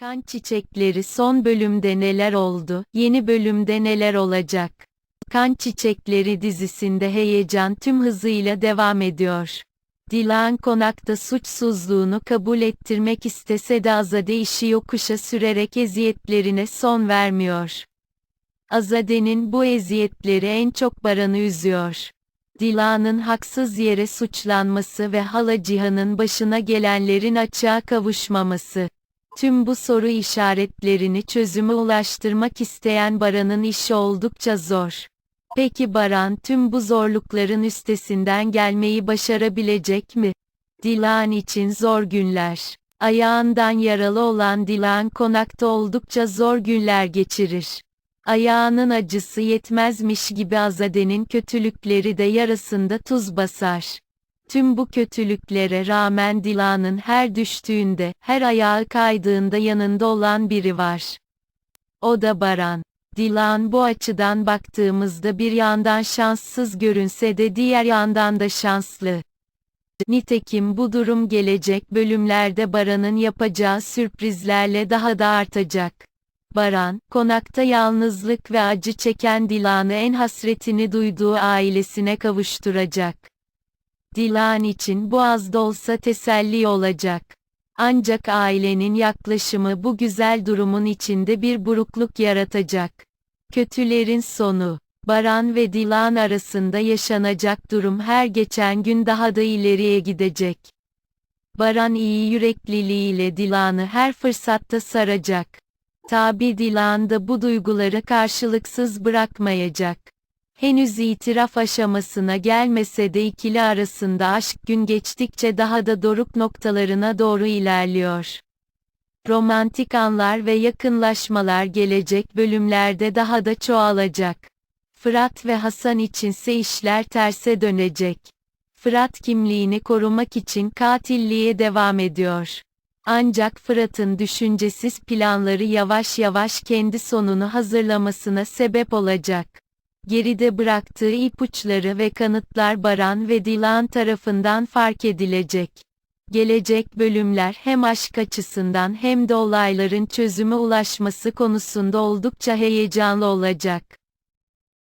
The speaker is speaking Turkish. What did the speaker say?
Kan Çiçekleri son bölümde neler oldu, yeni bölümde neler olacak? Kan Çiçekleri dizisinde heyecan tüm hızıyla devam ediyor. Dilan konakta suçsuzluğunu kabul ettirmek istese de Azade işi yokuşa sürerek eziyetlerine son vermiyor. Azade'nin bu eziyetleri en çok Baran'ı üzüyor. Dilan'ın haksız yere suçlanması ve hala Cihan'ın başına gelenlerin açığa kavuşmaması. Tüm bu soru işaretlerini çözüme ulaştırmak isteyen Baran'ın işi oldukça zor. Peki Baran tüm bu zorlukların üstesinden gelmeyi başarabilecek mi? Dilan için zor günler. Ayağından yaralı olan Dilan konakta oldukça zor günler geçirir. Ayağının acısı yetmezmiş gibi Azade'nin kötülükleri de yarasında tuz basar. Tüm bu kötülüklere rağmen Dilan'ın her düştüğünde, her ayağı kaydığında yanında olan biri var. O da Baran. Dilan bu açıdan baktığımızda bir yandan şanssız görünse de diğer yandan da şanslı. Nitekim bu durum gelecek bölümlerde Baran'ın yapacağı sürprizlerle daha da artacak. Baran, konakta yalnızlık ve acı çeken Dilan'ı en hasretini duyduğu ailesine kavuşturacak. Dilan için bu az da olsa teselli olacak. Ancak ailenin yaklaşımı bu güzel durumun içinde bir burukluk yaratacak. Kötülerin sonu. Baran ve Dilan arasında yaşanacak durum her geçen gün daha da ileriye gidecek. Baran iyi yürekliliğiyle Dilan'ı her fırsatta saracak. Tabi Dilan da bu duyguları karşılıksız bırakmayacak. Henüz itiraf aşamasına gelmese de ikili arasında aşk gün geçtikçe daha da doruk noktalarına doğru ilerliyor. Romantik anlar ve yakınlaşmalar gelecek bölümlerde daha da çoğalacak. Fırat ve Hasan içinse işler terse dönecek. Fırat kimliğini korumak için katilliğe devam ediyor. Ancak Fırat'ın düşüncesiz planları yavaş yavaş kendi sonunu hazırlamasına sebep olacak. Geride bıraktığı ipuçları ve kanıtlar Baran ve Dilan tarafından fark edilecek. Gelecek bölümler hem aşk açısından hem de olayların çözüme ulaşması konusunda oldukça heyecanlı olacak.